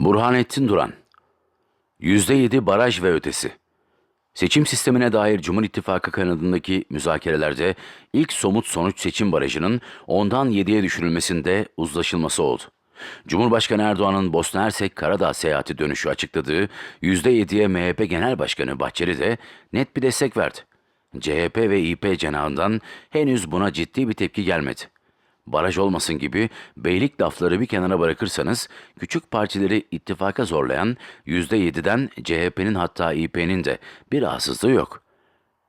Burhanettin Duran %7 baraj ve ötesi Seçim sistemine dair Cumhur İttifakı kanadındaki müzakerelerde ilk somut sonuç seçim barajının 10'dan 7'ye düşürülmesinde uzlaşılması oldu. Cumhurbaşkanı Erdoğan'ın Bosna Hersek Karadağ seyahati dönüşü açıkladığı %7'ye MHP Genel Başkanı Bahçeli de net bir destek verdi. CHP ve İP cenahından henüz buna ciddi bir tepki gelmedi. Baraj olmasın gibi beylik lafları bir kenara bırakırsanız küçük partileri ittifaka zorlayan %7'den CHP'nin hatta İP'nin de bir rahatsızlığı yok.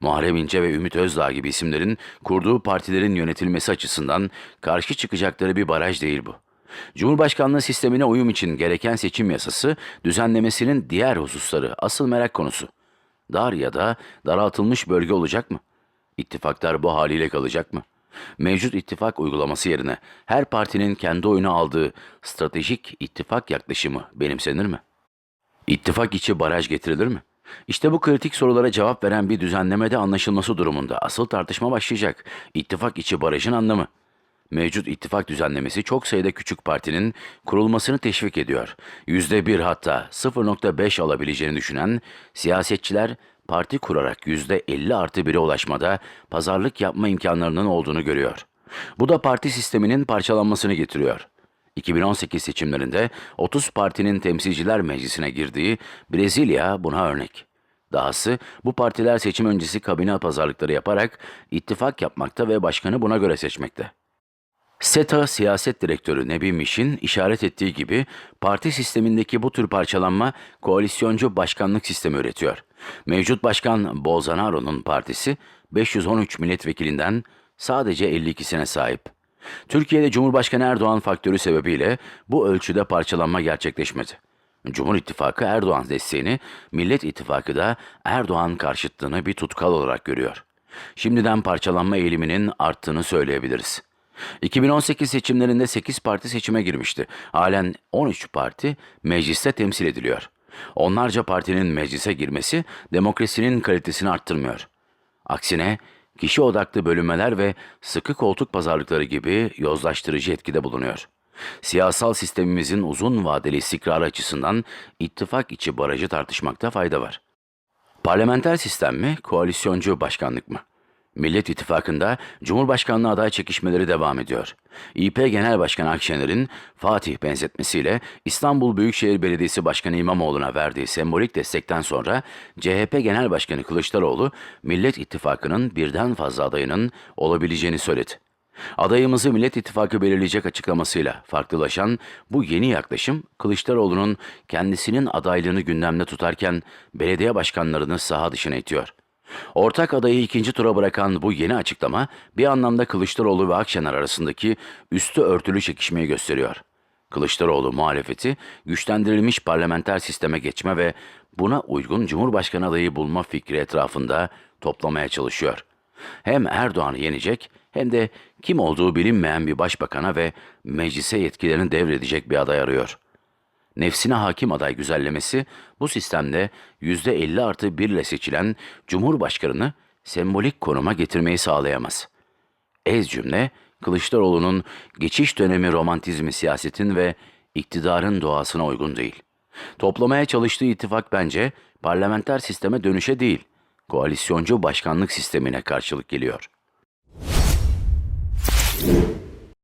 Muharrem İnce ve Ümit Özdağ gibi isimlerin kurduğu partilerin yönetilmesi açısından karşı çıkacakları bir baraj değil bu. Cumhurbaşkanlığı sistemine uyum için gereken seçim yasası düzenlemesinin diğer hususları asıl merak konusu. Dar ya da daraltılmış bölge olacak mı? İttifaklar bu haliyle kalacak mı? Mevcut ittifak uygulaması yerine her partinin kendi oyunu aldığı stratejik ittifak yaklaşımı benimsenir mi? İttifak içi baraj getirilir mi? İşte bu kritik sorulara cevap veren bir düzenlemede anlaşılması durumunda asıl tartışma başlayacak. İttifak içi barajın anlamı. Mevcut ittifak düzenlemesi çok sayıda küçük partinin kurulmasını teşvik ediyor. %1 hatta 0.5 alabileceğini düşünen siyasetçiler parti kurarak %50 artı 1'e ulaşmada pazarlık yapma imkanlarının olduğunu görüyor. Bu da parti sisteminin parçalanmasını getiriyor. 2018 seçimlerinde 30 partinin temsilciler meclisine girdiği Brezilya buna örnek. Dahası bu partiler seçim öncesi kabine pazarlıkları yaparak ittifak yapmakta ve başkanı buna göre seçmekte. SETA Siyaset Direktörü Nebi Miş'in işaret ettiği gibi parti sistemindeki bu tür parçalanma koalisyoncu başkanlık sistemi üretiyor. Mevcut başkan Bolsonaro'nun partisi 513 milletvekilinden sadece 52'sine sahip. Türkiye'de Cumhurbaşkanı Erdoğan faktörü sebebiyle bu ölçüde parçalanma gerçekleşmedi. Cumhur İttifakı Erdoğan desteğini, Millet İttifakı da Erdoğan karşıtlığını bir tutkal olarak görüyor. Şimdiden parçalanma eğiliminin arttığını söyleyebiliriz. 2018 seçimlerinde 8 parti seçime girmişti. Halen 13 parti mecliste temsil ediliyor. Onlarca partinin meclise girmesi demokrasinin kalitesini arttırmıyor. Aksine kişi odaklı bölünmeler ve sıkı koltuk pazarlıkları gibi yozlaştırıcı etkide bulunuyor. Siyasal sistemimizin uzun vadeli istikrarı açısından ittifak içi barajı tartışmakta fayda var. Parlamenter sistem mi, koalisyoncu başkanlık mı? Millet İttifakı'nda Cumhurbaşkanlığı aday çekişmeleri devam ediyor. İP Genel Başkanı Akşener'in Fatih benzetmesiyle İstanbul Büyükşehir Belediyesi Başkanı İmamoğlu'na verdiği sembolik destekten sonra CHP Genel Başkanı Kılıçdaroğlu Millet İttifakı'nın birden fazla adayının olabileceğini söyledi. Adayımızı Millet İttifakı belirleyecek açıklamasıyla farklılaşan bu yeni yaklaşım Kılıçdaroğlu'nun kendisinin adaylığını gündemde tutarken belediye başkanlarını saha dışına itiyor. Ortak adayı ikinci tura bırakan bu yeni açıklama bir anlamda Kılıçdaroğlu ve Akşener arasındaki üstü örtülü çekişmeyi gösteriyor. Kılıçdaroğlu muhalefeti güçlendirilmiş parlamenter sisteme geçme ve buna uygun Cumhurbaşkanı adayı bulma fikri etrafında toplamaya çalışıyor. Hem Erdoğan'ı yenecek hem de kim olduğu bilinmeyen bir başbakana ve meclise yetkilerini devredecek bir aday arıyor. Nefsine hakim aday güzellemesi bu sistemde %50 artı 1 ile seçilen Cumhurbaşkanını sembolik konuma getirmeyi sağlayamaz. Ez cümle Kılıçdaroğlu'nun geçiş dönemi romantizmi siyasetin ve iktidarın doğasına uygun değil. Toplamaya çalıştığı ittifak bence parlamenter sisteme dönüşe değil, koalisyoncu başkanlık sistemine karşılık geliyor.